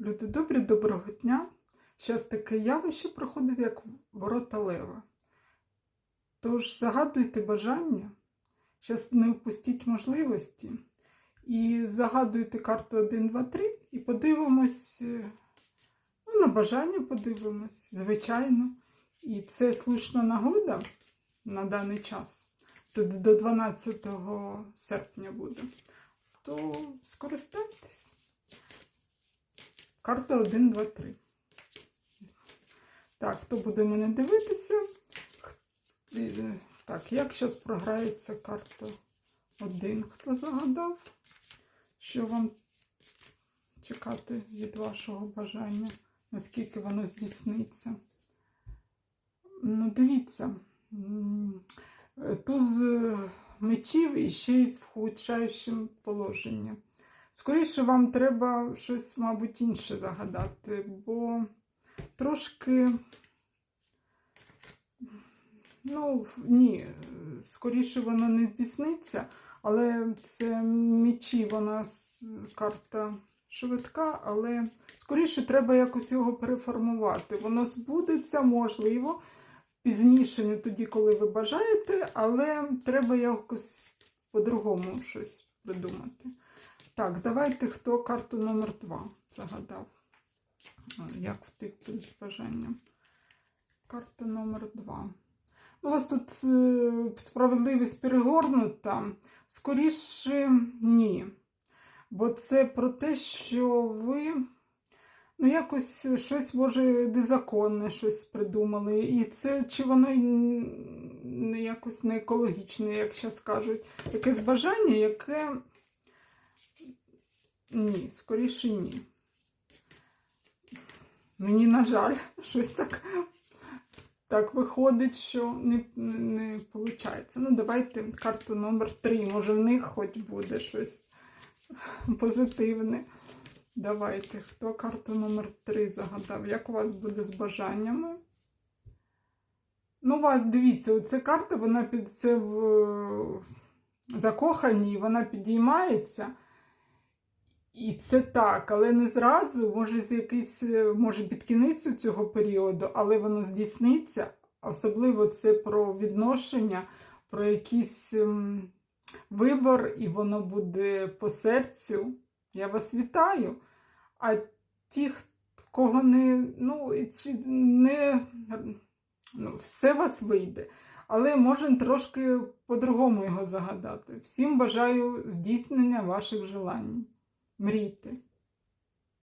Люди добрі, доброго дня. Зараз таке явище проходить, як ворота лева. Тож загадуйте бажання, зараз не впустіть можливості. І загадуйте карту 1, 2, 3 і подивимось, е, ну, на бажання подивимось, звичайно. І це слушна нагода на даний час. Тут до 12 серпня буде. То скористайтесь. Карта 1, 2, 3. Так, хто буде мене дивитися? Е, Так, як зараз програється карта 1? Хто загадав? Що вам чекати від вашого бажання? Наскільки воно здійсниться? Ну, дивіться. е, Туз е, мечів і ще й в худшаючому положенні. Скоріше вам треба щось, мабуть, інше загадати, бо трошки. Ну, ні, скоріше воно не здійсниться, але це мічі, вона карта швидка, але скоріше треба якось його переформувати. Воно збудеться, можливо, пізніше, не тоді, коли ви бажаєте, але треба якось по-другому щось придумати. Так, давайте хто карту номер 2 загадав. А, Як втекти з бажанням? Карта номер 2. У вас тут е, справедливість перегорнута. Скоріше ні. Бо це про те, що ви ну, якось щось, може, незаконне щось придумали. І це чи воно якось не екологічне, як зараз кажуть. Якесь бажання, яке. Ні, скоріше ні. Мені, на жаль, щось так, так виходить, що не, не, виходить. Ну, давайте карту номер 3. Може, в них хоч буде щось позитивне. Давайте, хто карту номер 3 загадав? Як у вас буде з бажаннями? Ну, у вас дивіться, оця карта, вона під це в закохані, вона підіймається. І це так, але не зразу, може, з якийсь, е, може, під кінець цього періоду, але воно здійсниться. Особливо це про відношення, про якийсь ем, вибор, і воно буде по серцю. Я вас вітаю. А ті, кого не, ну, чи не, ну, все вас вийде. Але можна трошки по-другому його загадати. Всім бажаю здійснення ваших желань мрійте.